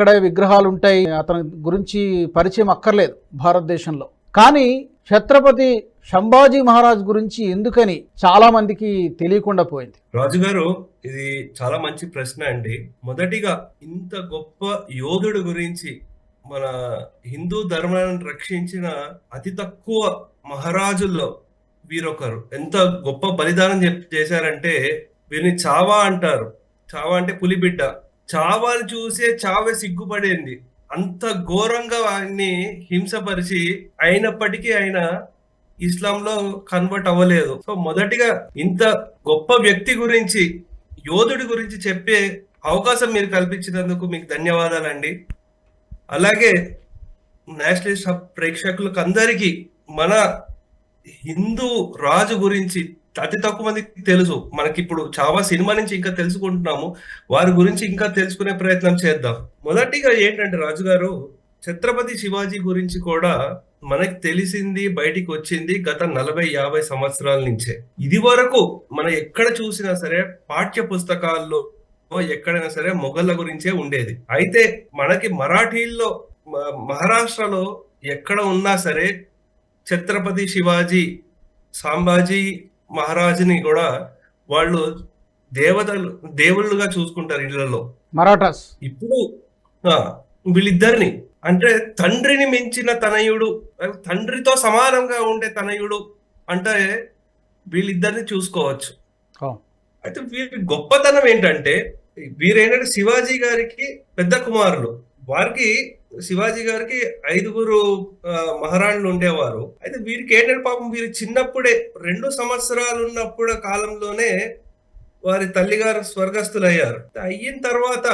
అక్కడ విగ్రహాలు ఉంటాయి. అతని గురించి పరిచయం అక్కర్లేదు భారతదేశంలో. కానీ ఛత్రపతి సంభాజీ మహారాజ్ గురించి ఎందుకని చాలా మందికి తెలియకుండా పోయింది. రాజుగారు ఇది చాలా మంచి ప్రశ్న అండి. మొదటిగా ఇంత గొప్ప యోధుడు గురించి మన హిందూ ధర్మాన్ని రక్షించిన అతి తక్కువ మహారాజుల్లో వీరొకరు. ఎంత గొప్ప బలిదానం చేశారంటే వీరిని చావా అంటారు. చావా అంటే పులిబిడ్డ. చావాలు చూసే చావే సిగ్గుపడింది. అంత ఘోరంగా ఆయన్ని హింసపరిచి అయినప్పటికీ ఆయన ఇస్లాంలో కన్వర్ట్ అవ్వలేదు. సో మొదటిగా ఇంత గొప్ప వ్యక్తి గురించి యోధుడి గురించి చెప్పే అవకాశం మీరు కల్పించినందుకు మీకు ధన్యవాదాలండి. అలాగే నేషనలిస్ట్ హబ్ ప్రేక్షకులకు అందరికీ మన హిందూ రాజు గురించి అతి తక్కువ మందికి తెలుసు. మనకి ఇప్పుడు చాలా సినిమా నుంచి ఇంకా తెలుసుకుంటున్నాము. వారి గురించి ఇంకా తెలుసుకునే ప్రయత్నం చేద్దాం. మొదటిగా ఏంటంటే రాజుగారు ఛత్రపతి శివాజీ గురించి కూడా మనకి తెలిసింది బయటికి వచ్చింది గత నలభై యాభై సంవత్సరాల నుంచే. ఇది వరకు మనం ఎక్కడ చూసినా సరే పాఠ్య పుస్తకాల్లో ఎక్కడైనా సరే మొఘళ్ళ గురించే ఉండేది. అయితే మనకి మరాఠీల్లో మ- మహారాష్ట్రలో ఎక్కడ ఉన్నా సరే ఛత్రపతి శివాజీ సాంబాజీ మహారాజుని కూడా వాళ్ళు దేవతలు దేవుళ్ళుగా చూసుకుంటారు ఇళ్ళలో. మరాఠాస్. ఇప్పుడు వీళ్ళిద్దరిని అంటే తండ్రిని మించిన తనయుడు తండ్రితో సమానంగా ఉండే తనయుడు అంటే వీళ్ళిద్దరిని చూసుకోవచ్చు. అయితే వీరి గొప్పతనం ఏంటంటే వీరేంటంటే శివాజీ గారికి పెద్ద కుమారులు. వారికి శివాజీ గారికి ఐదుగురు మహారాణులు ఉండేవారు. అయితే వీరికి ఏంటంటే పాపం వీరు చిన్నప్పుడే రెండు సంవత్సరాలు ఉన్నప్పుడు కాలంలోనే వారి తల్లిగారు స్వర్గస్థులయ్యారు. అయిన తర్వాత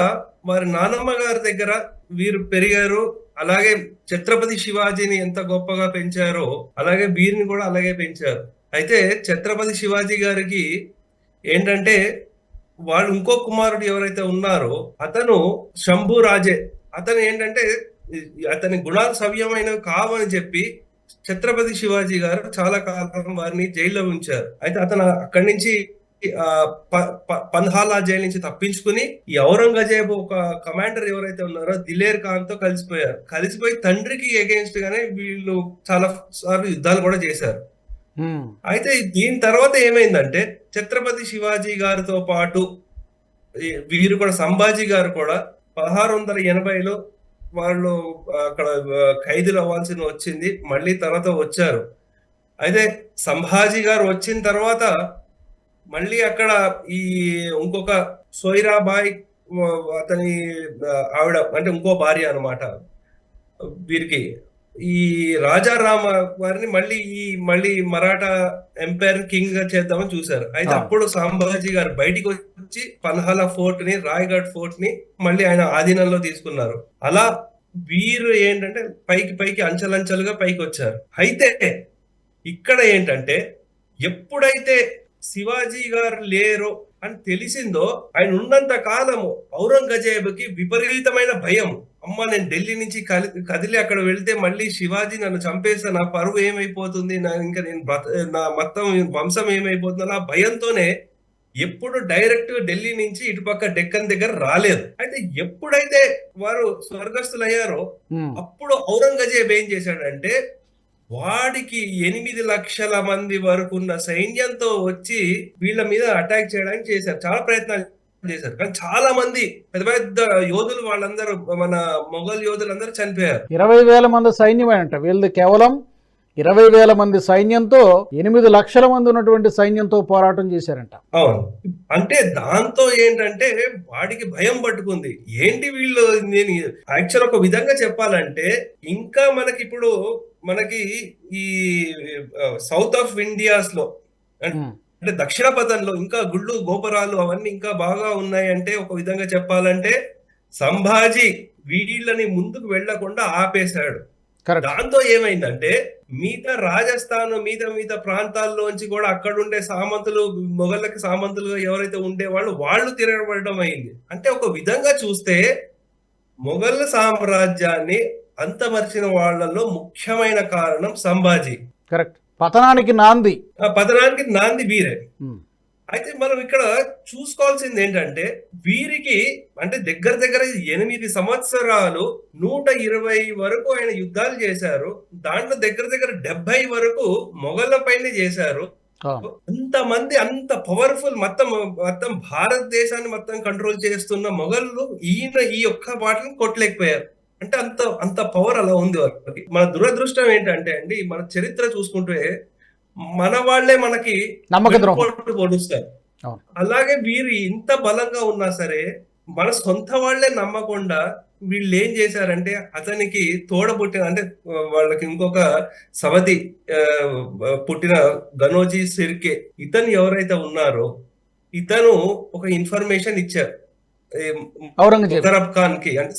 వారి నానమ్మ గారి దగ్గర వీరు పెరిగారు. అలాగే ఛత్రపతి శివాజీని ఎంత గొప్పగా పెంచారో అలాగే వీరిని కూడా అలాగే పెంచారు. అయితే ఛత్రపతి శివాజీ గారికి ఏంటంటే వాళ్ళు ఇంకో కుమారుడు ఎవరైతే ఉన్నారో అతను శంభు రాజే అతను ఏంటంటే అతని గుణాలు సవ్యమైనవి కావని చెప్పి ఛత్రపతి శివాజీ గారు చాలా కాలం వారిని జైల్లో ఉంచారు. అయితే అతను అక్కడి నుంచి ఆ, ప- ప- పన్హాలా జైలు నుంచి తప్పించుకుని ఈ ఔరంగజేబు ఒక కమాండర్ ఎవరైతే ఉన్నారో దిలేర్ ఖాన్తో కలిసిపోయారు. కలిసిపోయి తండ్రికి ఎగెన్స్ట్ గానే వీళ్ళు చాలా సార్లు యుద్ధాలు కూడా చేశారు. అయితే దీని తర్వాత ఏమైందంటే ఛత్రపతి శివాజీ గారితో పాటు వీరు కూడా సంభాజీ గారు కూడా పదహారు వందల ఎనభైలో వాళ్ళు అక్కడ ఖైదీలు అవ్వాల్సి వచ్చింది. మళ్ళీ తర్వాత వచ్చారు. అయితే సంభాజీ గారు వచ్చిన తర్వాత మళ్ళీ అక్కడ ఈ ఇంకొక సోయిరాబాయ్ అతని ఆవిడ అంటే ఇంకో భార్య అన్నమాట వీరికి. ఈ రాజారామ వారిని మళ్ళీ ఈ మళ్ళీ మరాఠా ఎంపైర్ కింగ్గా చేద్దామని చూశారు. అయితే. అప్పుడు సాంబాజీ గారు బయటికి వచ్చి పన్హాలా ఫోర్ట్ని రాయగఢ్ ఫోర్ట్ని మళ్ళీ ఆయన ఆధీనంలో తీసుకున్నారు. అలా వీరు ఏంటంటే పైకి పైకి అంచెలంచెలుగా పైకి వచ్చారు అయితే ఇక్కడ ఏంటంటే ఎప్పుడైతే శివాజీ గారు లేరో అని తెలిసిందో ఆయన ఉన్నంత కాలము ఔరంగజేబుకి విపరీతమైన భయం. అమ్మ నేను ఢిల్లీ నుంచి కలి కదిలి అక్కడ వెళ్తే మళ్ళీ శివాజీ నన్ను చంపేస్తే నా పరువు ఏమైపోతుంది? నా ఇంకా నేను నా మొత్తం వంశం ఏమైపోతుంది నా భయంతోనే ఎప్పుడు డైరెక్ట్ ఢిల్లీ నుంచి ఇటుపక్క డెక్కన్ దగ్గర రాలేదు. అయితే ఎప్పుడైతే వారు స్వర్గస్థులయ్యారో అప్పుడు ఔరంగజేబ్ ఏం చేశాడంటే వాడికి ఎనిమిది లక్షల మంది వరకు ఉన్న సైన్యంతో వచ్చి వీళ్ళ మీద అటాక్ చేయడానికి చేశారు. చాలా ప్రయత్నాలు చేశారు. కానీ చాలా మంది పెద్ద పెద్ద యోధులు వాళ్ళందరూ మన మొఘల్ యోధులందరూ చనిపోయారు. ఇరవై వేల మంది సైన్యమేనంట వీళ్ళది కేవలం ఇరవై వేల మంది సైన్యంతో ఎనిమిది లక్షల మంది ఉన్నటువంటి సైన్యంతో పోరాటం చేశారంట. అవును. అంటే దాంతో ఏంటంటే వాడికి భయం పట్టుకుంది. ఏంటి వీళ్ళు? నేను యాక్చువల్ ఒక విధంగా చెప్పాలంటే ఇంకా మనకి ఇప్పుడు మనకి ఈ సౌత్ ఆఫ్ ఇండియాస్లో అంటే దక్షిణ పథంలో ఇంకా గుళ్ళు గోపురాలు అవన్నీ ఇంకా బాగా ఉన్నాయంటే ఒక విధంగా చెప్పాలంటే సంభాజీ వీళ్ళని ముందుకు వెళ్ళకుండా ఆపేశాడు. దాంతో ఏమైందంటే మిగతా రాజస్థాన్ మిగతా మిగతా ప్రాంతాల్లోంచి కూడా అక్కడ ఉండే సామంతులు మొఘళ్ళకి సామంతులుగా ఎవరైతే ఉండేవాళ్ళు వాళ్ళు తిరగబడడం అయింది. అంటే ఒక విధంగా చూస్తే మొఘల్ సామ్రాజ్యాన్ని అంతమర్చిన వాళ్ళలో ముఖ్యమైన కారణం సంభాజీ. కరెక్ట్ పతనానికి నాంది. పతనానికి నాంది వీరే. ఉమ్, అయితే మనం ఇక్కడ చూసుకోవాల్సింది ఏంటంటే వీరికి అంటే దగ్గర దగ్గర ఎనిమిది సంవత్సరాలు నూట ఇరవై వరకు ఆయన యుద్ధాలు చేశారు. దాంట్లో దగ్గర దగ్గర డెబ్బై వరకు మొఘళ్ళ పైన చేశారు. అవును. అంతమంది అంత పవర్ఫుల్ మొత్తం మొత్తం భారతదేశాన్ని మొత్తం కంట్రోల్ చేస్తున్న మొఘళ్ళు ఈయన ఈ ఒక్క వాటిని కొట్టలేకపోయారు. అంటే అంత అంత పవర్ అలా ఉంది వాళ్ళకి. మన దురదృష్టం ఏంటంటే అండి మన చరిత్ర చూసుకుంటే మన వాళ్ళే మనకి పొడుస్తారు. అలాగే వీరు ఇంత బలంగా ఉన్నా సరే మన సొంత వాళ్ళే నమ్మకుండా వీళ్ళు ఏం చేశారంటే అతనికి తోడబుట్టిన అంటే వాళ్ళకి ఇంకొక సవతి పుట్టిన గనోజీ సిర్కే ఇతను ఎవరైతే ఉన్నారో ఇతను ఒక ఇన్ఫర్మేషన్ ఇచ్చారు. ముకరబ్ ఖాన్కి అంటే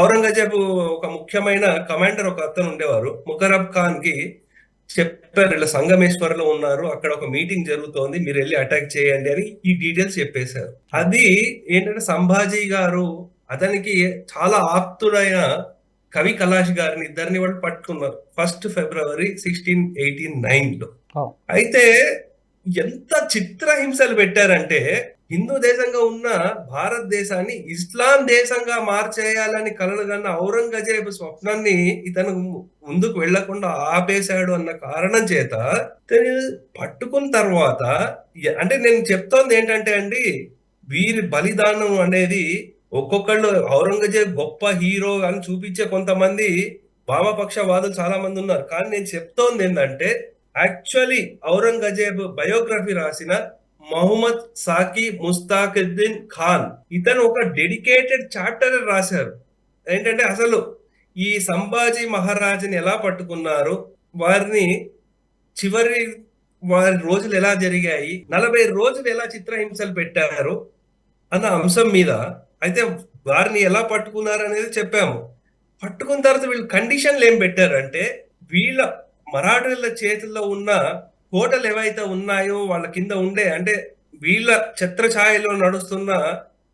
ఔరంగజేబు ఒక ముఖ్యమైన కమాండర్ ఒక అతను ఉండేవారు. ముకరబ్ ఖాన్కి చెప్పారు. ఇలా సంగమేశ్వర్లో ఉన్నారు. అక్కడ ఒక మీటింగ్ జరుగుతోంది. మీరు వెళ్ళి అటాక్ చేయండి అని ఈ డీటెయిల్స్ చెప్పేశారు. అది ఏంటంటే సంభాజీ గారు అతనికి చాలా ఆప్తుడైన కవి కలాష్ గారిని ఇద్దరిని వాళ్ళు పట్టుకున్నారు. ఫస్ట్ ఫిబ్రవరి సిక్స్టీన్ ఎయిటీన్ నైన్లో. అయితే ఎంత చిత్రహింసలు పెట్టారంటే హిందూ దేశంగా ఉన్న భారతదేశాన్ని ఇస్లాం దేశంగా మార్చేయాలని కలలు కన్న ఔరంగజేబు స్వప్నాన్ని ఇతను ముందుకు వెళ్ళకుండా ఆపేశాడు అన్న కారణం చేత పట్టుకున్న తర్వాత అంటే నేను చెప్తోంది ఏంటంటే అండి వీరి బలిదానం అనేది ఒక్కొక్కళ్ళు ఔరంగజేబ్ గొప్ప హీరో అని చూపించే కొంతమంది వామపక్షవాదులు చాలా మంది ఉన్నారు. కానీ నేను చెప్తోంది ఏంటంటే యాక్చువల్లీ ఔరంగజేబ్ బయోగ్రఫీ రాసిన మొహమ్మద్ సాకి ముస్తాకుద్దీన్ ఖాన్. ఇతను ఒక డెడికేటెడ్ చాప్టర్ రాశారు. ఏంటంటే అసలు ఈ సంభాజీ మహారాజుని ఎలా పట్టుకున్నారు? వారిని చివరి వారి రోజులు ఎలా జరిగాయి? నలభై రోజులు ఎలా చిత్రహింసలు పెట్టారు? అన్న అంశం మీద అయితే వారిని ఎలా పట్టుకున్నారు అనేది చెప్పాము. పట్టుకున్న తర్వాత వీళ్ళు కండిషన్లు ఏం పెట్టారంటే వీళ్ళ మరాఠీల చేతుల్లో ఉన్న కోటలు ఏవైతే ఉన్నాయో వాళ్ళ కింద ఉండే అంటే వీళ్ళ ఛత్రఛాయలో నడుస్తున్న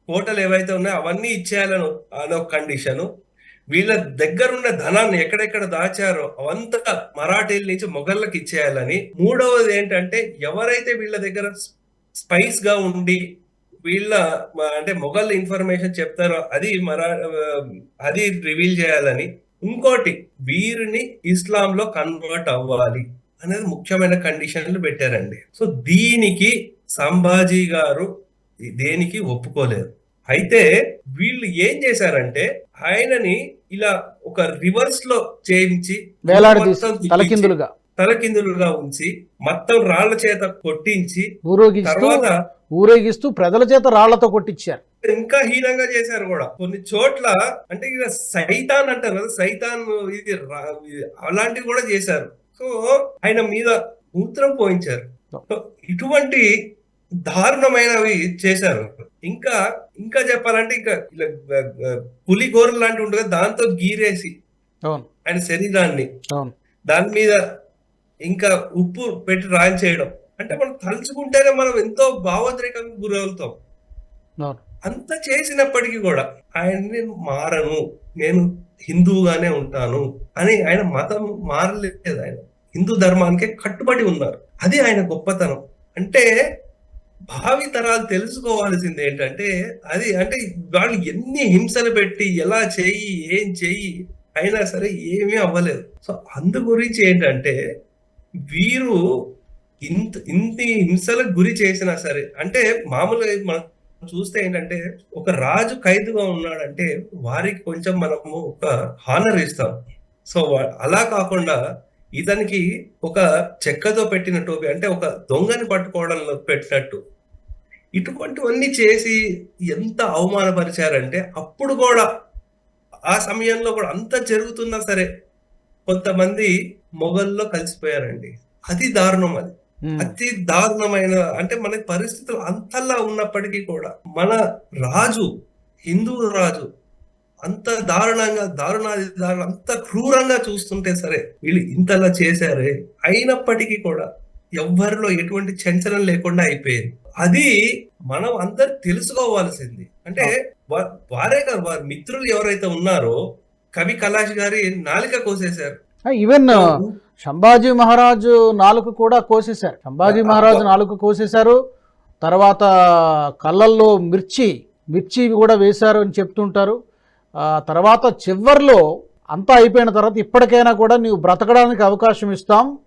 కోటలు ఏవైతే ఉన్నాయో అవన్నీ ఇచ్చేయాలను అనే ఒక కండిషను వీళ్ళ దగ్గరున్న ధనాన్ని ఎక్కడెక్కడ దాచారో అవంతా మరాఠీల నుంచి మొఘళ్ళకి ఇచ్చేయాలని. మూడవది ఏంటంటే ఎవరైతే వీళ్ళ దగ్గర స్పైస్గా ఉండి వీళ్ళ అంటే మొఘల్ ఇన్ఫర్మేషన్ చెప్తారో అది మరా అది రివీల్ చేయాలని. ఇంకోటి వీరిని ఇస్లాంలో కన్వర్ట్ అవ్వాలి. అనేది ముఖ్యమైన కండిషన్లు పెట్టారండి. సో దీనికి సంభాజీ గారు దేనికి ఒప్పుకోలేదు. అయితే వీళ్ళు ఏం చేశారంటే ఆయనని ఇలా ఒక రివర్స్లో చేయించి తలకిందులుగా. తలకిందులుగా ఉంచి మొత్తం రాళ్ళ చేత కొట్టించి తర్వాత ఊరేగిస్తూ ప్రజల చేత రాళ్ళతో కొట్టించారు. ఇంకా హీనంగా చేశారు కూడా. కొన్ని చోట్ల అంటే ఇక సైతాన్ అంటారు కదా సైతాన్ ఇది అలాంటివి కూడా చేశారు. సో ఆయన మీద మూత్రం పోయించారు. ఇటువంటి దారుణమైనవి చేశారు. ఇంకా ఇంకా చెప్పాలంటే ఇంకా ఇలా పులి గోరలు ఉంటుంది కదా దాంతో గీరేసి ఆయన శరీరాన్ని దాని మీద ఇంకా ఉప్పు పెట్టి రాయించేయడం అంటే మనం తలుచుకుంటేనే మనం ఎంతో భావోద్రేకంగా గురవుతాం. అంత చేసినప్పటికీ కూడా ఆయన నేను మారను నేను హిందువుగానే ఉంటాను అని ఆయన మతం మారలేదు ఆయన. హిందూ ధర్మానికే కట్టుబడి ఉన్నారు. అది ఆయన గొప్పతనం. అంటే భావి తరాలు తెలుసుకోవాల్సింది ఏంటంటే అది అంటే వాళ్ళు ఎన్ని హింసలు పెట్టి ఎలా చెయ్యి ఏం చెయ్యి అయినా సరే ఏమీ అవ్వలేదు. సో అందు గురించి ఏంటంటే వీరు ఇంత ఇన్ని హింసలకు గురి చేసినా సరే అంటే మామూలుగా మనం చూస్తే ఏంటంటే ఒక రాజు ఖైదుగా ఉన్నాడంటే వారికి కొంచెం మనము ఒక హానర్ ఇస్తాం. సో అలా కాకుండా ఇతనికి ఒక చెక్కతో పెట్టిన టోపీ అంటే ఒక దొంగని పట్టుకోవడంలో పెట్టినట్టు. ఇటువంటివన్నీ చేసి ఎంత అవమానపరిచారంటే అప్పుడు కూడా ఆ సమయంలో కూడా అంత జరుగుతున్నా సరే కొంతమంది మొఘల్లో కలిసిపోయారండి. అది దారుణం అది. అతి దారుణమైన అంటే మన పరిస్థితులు అంతలా ఉన్నప్పటికీ కూడా మన రాజు హిందూ రాజు అంత దారుణంగా దారుణాది దారుణం అంత క్రూరంగా చూస్తుంటే సరే వీళ్ళు ఇంతలా చేశారే అయినప్పటికీ కూడా ఎవ్వరిలో ఎటువంటి చంచలం లేకుండా అయిపోయింది. అది మనం అందరు తెలుసుకోవాల్సింది. అంటే వారే కాదు వారి మిత్రులు ఎవరైతే ఉన్నారో కవి కలాష్ గారి నాలిక కోసేశారు. ఈవెన్ సంభాజీ మహారాజు నాలుక కూడా కోసేశారు. సంభాజీ మహారాజు నాలుక కోసేశారు. తర్వాత కళ్ళల్లో మిర్చి మిర్చి కూడా వేశారు అని చెప్తుంటారు. తర్వాత చివర్లో అంతా అయిపోయిన తర్వాత ఇప్పటికైనా కూడా నీవు బ్రతకడానికి అవకాశం ఇస్తాం.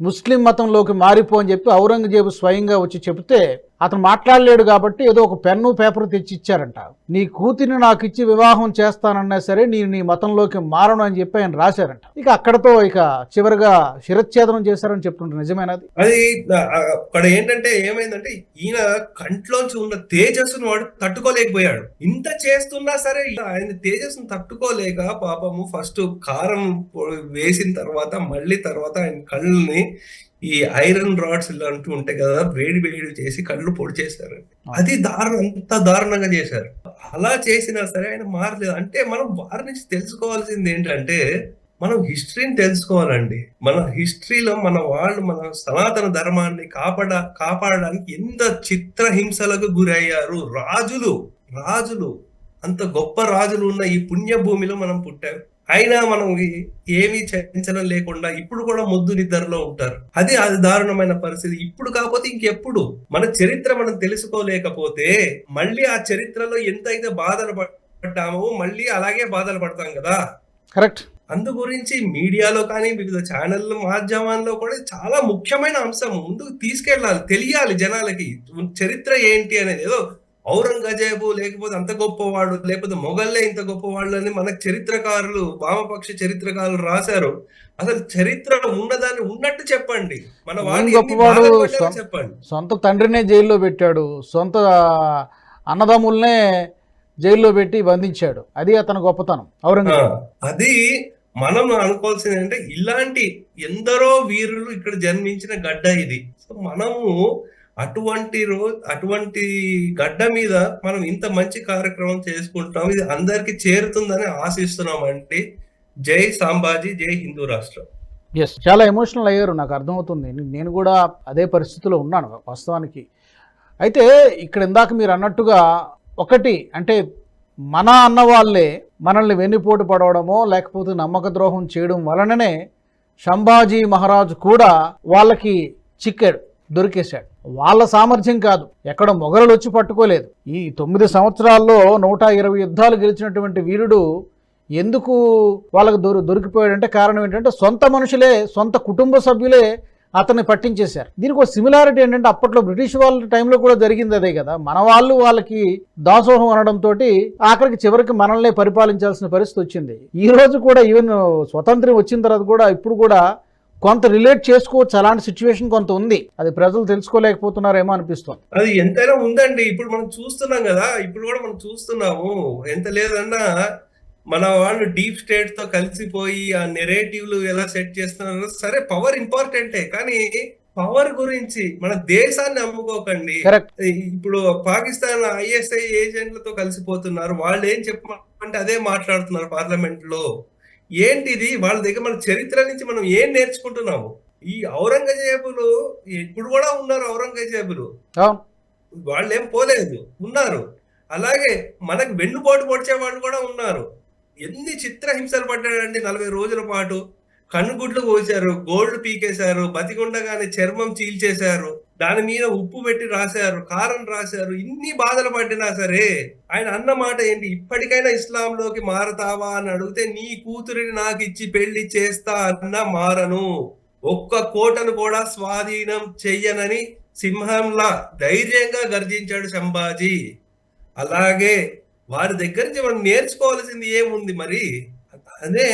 ముస్లిం మతంలోకి మారిపో అని చెప్పి ఔరంగజేబు స్వయంగా వచ్చి చెబితే అతను మాట్లాడలేడు కాబట్టి ఏదో ఒక పెన్ను పేపర్ తెచ్చి ఇచ్చారంట నీ కూతురిని నాకు ఇచ్చి వివాహం చేస్తానన్నా సరే నేను నీ మతంలోకి మారను అని చెప్పి ఆయన రాశారంట. ఇక అక్కడతో ఇక చివరిగా శిరచ్ఛేదనం చేశారని చెప్తుంటారు నిజమేనది అది? అక్కడ ఏంటంటే ఏమైందంటే ఈయన కంట్లోంచి ఉన్న తేజస్సును వాడు తట్టుకోలేకపోయాడు. ఇంత చేస్తున్నా సరే ఆయన తేజస్సును తట్టుకోలేక పాపము ఫస్ట్ కారం వేసిన తర్వాత మళ్ళీ తర్వాత ఆయన కళ్ళని ఈ ఐరన్ రాడ్స్ ఇలా అంటూ ఉంటాయి కదా వేడి వేడి చేసి కళ్ళు పొడి చేశారు. అది దారుణం అంత దారుణంగా చేశారు. అలా చేసినా సరే ఆయన మారలేదు. అంటే మనం వారి నుంచి తెలుసుకోవాల్సింది ఏంటంటే మనం హిస్టరీని తెలుసుకోవాలండి. మన హిస్టరీలో మన వాళ్ళు మన సనాతన ధర్మాన్ని కాపాడ కాపాడడానికి ఎంత చిత్రహింసలకు గురయ్యారు. రాజులు రాజులు అంత గొప్ప రాజులు ఉన్న ఈ పుణ్య భూమిలో మనం పుట్టాం. అయినా మనం ఏమీ చంచలం లేకుండా ఇప్పుడు కూడా ముద్దు నిద్రలో ఉంటారు. అది అది దారుణమైన పరిస్థితి. ఇప్పుడు కాకపోతే ఇంకెప్పుడు? మన చరిత్ర మనం తెలుసుకోలేకపోతే మళ్ళీ ఆ చరిత్రలో ఎంతైతే బాధలు పడ్డామో మళ్ళీ అలాగే బాధలు పడతాం కదా? కరెక్ట్. అందు గురించి మీడియాలో కానీ వివిధ ఛానళ్ళ మాధ్యమాల్లో కూడా చాలా ముఖ్యమైన అంశం ముందుకు తీసుకెళ్ళాలి తెలియాలి జనాలకి. చరిత్ర ఏంటి అనేది ఏదో ఔరంగజేబు లేకపోతే అంత గొప్పవాడు లేకపోతే మొఘల్లే ఇంత గొప్పవాళ్ళు అని మనకు చరిత్రకారులు వామపక్ష చరిత్రకారులు రాశారు. అసలు చరిత్ర ఉన్నదాన్ని ఉన్నట్టు చెప్పండి. మన గొప్పవాడు? చెప్పండి. సొంత తండ్రినే జైల్లో పెట్టాడు. సొంత అన్నదమ్ముల్నే జైల్లో పెట్టి బంధించాడు. అది అతని గొప్పతనం. ఔరంగజేబు. అది మనం అనుకోవాల్సింది అంటే ఇలాంటి ఎందరో వీరులు ఇక్కడ జన్మించిన గడ్డ ఇది. సో మనము అటువంటి రోజు అటువంటి గడ్డ మీద మనం ఇంత మంచి కార్యక్రమం చేసుకుంటాం. ఇది అందరికి చేరుతుందని ఆశిస్తున్నాం అంటే జై సాంబాజీ జై హిందూ రాష్ట్రం. ఎస్ చాలా ఎమోషనల్ అయ్యారు. నాకు అర్థమవుతుంది. నేను కూడా అదే పరిస్థితిలో ఉన్నాను వాస్తవానికి. అయితే ఇక్కడ ఇందాక మీరు అన్నట్టుగా ఒకటి అంటే మన అన్న వాళ్ళే మనల్ని వెన్నుపోటు పడవడమో లేకపోతే నమ్మక ద్రోహం చేయడం వలననే సంభాజీ మహారాజు కూడా వాళ్ళకి చిక్కాడు దొరికేశాడు. వాళ్ళ సామర్థ్యం కాదు. ఎక్కడ మొఘలు వచ్చి పట్టుకోలేదు. ఈ తొమ్మిది సంవత్సరాల్లో నూట ఇరవై యుద్ధాలు గెలిచినటువంటి వీరుడు ఎందుకు వాళ్ళకు దొరి దొరికిపోయాడంటే కారణం ఏంటంటే సొంత మనుషులే సొంత కుటుంబ సభ్యులే అతన్ని పట్టించేశారు. దీనికి ఒక సిమిలారిటీ ఏంటంటే అప్పట్లో బ్రిటిష్ వాళ్ళ టైంలో కూడా జరిగింది అదే కదా. మన వాళ్ళు వాళ్ళకి దాసోహం అనడంతో ఆఖరికి చివరికి మనల్నే పరిపాలించాల్సిన పరిస్థితి వచ్చింది. ఈ రోజు కూడా ఈవెన్ స్వతంత్రం వచ్చిన తర్వాత కూడా ఇప్పుడు కూడా కొంత రిలేట్ చేసుకోవచ్చు అలాంటి సిచ్యువేషన్ కొంత ఉంది. అది ప్రజలు తెలుసుకోలేకపోతున్నారేమో అనిపిస్తుంది. అది ఎంతైనా ఉందండి. ఇప్పుడు మనం చూస్తున్నాం కదా ఇప్పుడు కూడా మనం చూస్తున్నాము. ఎంత లేదన్నా మన వాళ్ళు డీప్ స్టేట్తో కలిసిపోయి ఆ నెరేటివ్లు ఎలా సెట్ చేస్తున్నారు సరే పవర్ ఇంపార్టెంటే కానీ పవర్ గురించి మన దేశాన్ని అమ్ముకోకండి ఇప్పుడు పాకిస్తాన్ ఐఎస్ఐ ఏజెంట్లతో కలిసిపోతున్నారు. వాళ్ళు ఏం చెప్పమంటే అదే మాట్లాడుతున్నారు పార్లమెంట్లో. ఏంటిది? వాళ్ళ దగ్గర మన చరిత్ర నుంచి మనం ఏం నేర్చుకుంటున్నాము? ఈ ఔరంగజేబులు ఇప్పుడు కూడా ఉన్నారు ఔరంగజేబులు. వాళ్ళు ఏం పోలేదు ఉన్నారు. అలాగే మనకు వెన్నుపోటు పొడిచే వాళ్ళు కూడా ఉన్నారు. ఎన్ని చిత్రహింసలు పడ్డాడండి నలభై రోజుల పాటు. కన్నుగుడ్లు కోసారు గోల్డ్ పీకేశారు బతికుండగానే చర్మం చీల్చేశారు దాని మీద ఉప్పు పెట్టి రాశారు కారం రాశారు ఇన్ని బాధలు పడినా సరే ఆయన అన్న మాట ఏంటి? ఇప్పటికైనా ఇస్లాంలోకి మారతావా అని అడిగితే నీ కూతురిని నాకు ఇచ్చి పెళ్ళి చేస్తా అన్న మారను. ఒక్క కోటను కూడా స్వాధీనం చెయ్యనని సింహంలా ధైర్యంగా గర్జించాడు సంభాజీ అలాగే వారి దగ్గర నుంచి మనం నేర్చుకోవాల్సింది ఏముంది మరి? అదే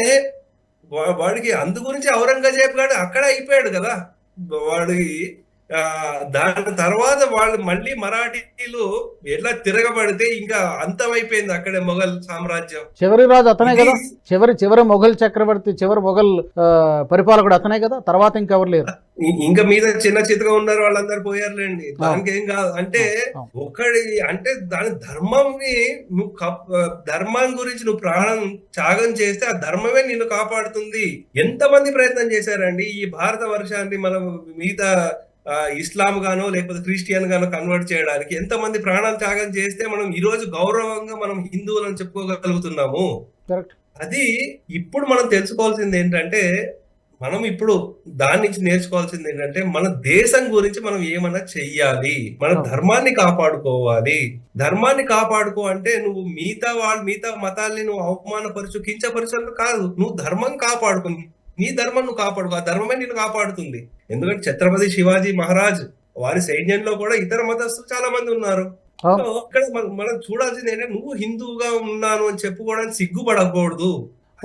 వాడికి అందు గురించి ఔరంగజేబ్ గాడు అక్కడ అయిపోయాడు కదా. వాడికి దాని తర్వాత వాళ్ళు మళ్ళీ మరాఠీలు ఎట్లా తిరగబడితే ఇంకా అంతమైపోయింది అక్కడే మొఘల్ సామ్రాజ్యం. చివరి రాజు అతనే కదా? చివరి చివరి మొఘల్ చక్రవర్తి చివరి మొఘల్ పరిపాలకుడు అతనే కదా? తర్వాత ఇంకెవరు లేరు? ఇంకా మీద చిన్న చితగా ఉన్నారు వాళ్ళందరూ పోయారులేండి. దానికి ఏం కాదు. అంటే. ఒకడి అంటే దాని ధర్మంని నువ్వు కప్- ధర్మం గురించి నువ్వు ప్రాణం త్యాగం చేస్తే ఆ ధర్మమే నిన్ను కాపాడుతుంది. ఎంతమంది ప్రయత్నం చేశారండి? ఈ భారత వర్షాన్ని మనం మిగతా ఇస్లాం గానో లేకపోతే క్రిస్టియన్ గానో కన్వర్ట్ చేయడానికి ఎంతమంది ప్రాణాలు త్యాగం చేస్తే మనం ఈ రోజు గౌరవంగా మనం హిందువులని చెప్పుకోగలుగుతున్నాము? అది ఇప్పుడు మనం తెలుసుకోవాల్సింది ఏంటంటే మనం ఇప్పుడు దాని నుంచి నేర్చుకోవాల్సింది ఏంటంటే మన దేశం గురించి మనం ఏమన్నా చెయ్యాలి. మన. ధర్మాన్ని కాపాడుకోవాలి. ధర్మాన్ని కాపాడుకో అంటే నువ్వు మిగతా వాళ్ళు మిగతా మతాల్ని నువ్వు అవమానపరచు కించపరచు కాదు. నువ్వు ధర్మం కాపాడుకో నీ ధర్మం నువ్వు కాపాడుకో ఆ ధర్మమే నిన్ను కాపాడుతుంది. ఎందుకంటే ఛత్రపతి శివాజీ మహారాజ్ వారి సైన్యంలో కూడా ఇతర మతస్థులు చాలా మంది ఉన్నారు. సో ఇక్కడ మనం చూడాల్సింది ఏంటంటే నువ్వు హిందువుగా ఉన్నాను అని చెప్పుకోవడానికి సిగ్గుపడకూడదు.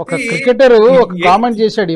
ఒక క్రికెటర్ ఒక కామెంట్ చేశాడు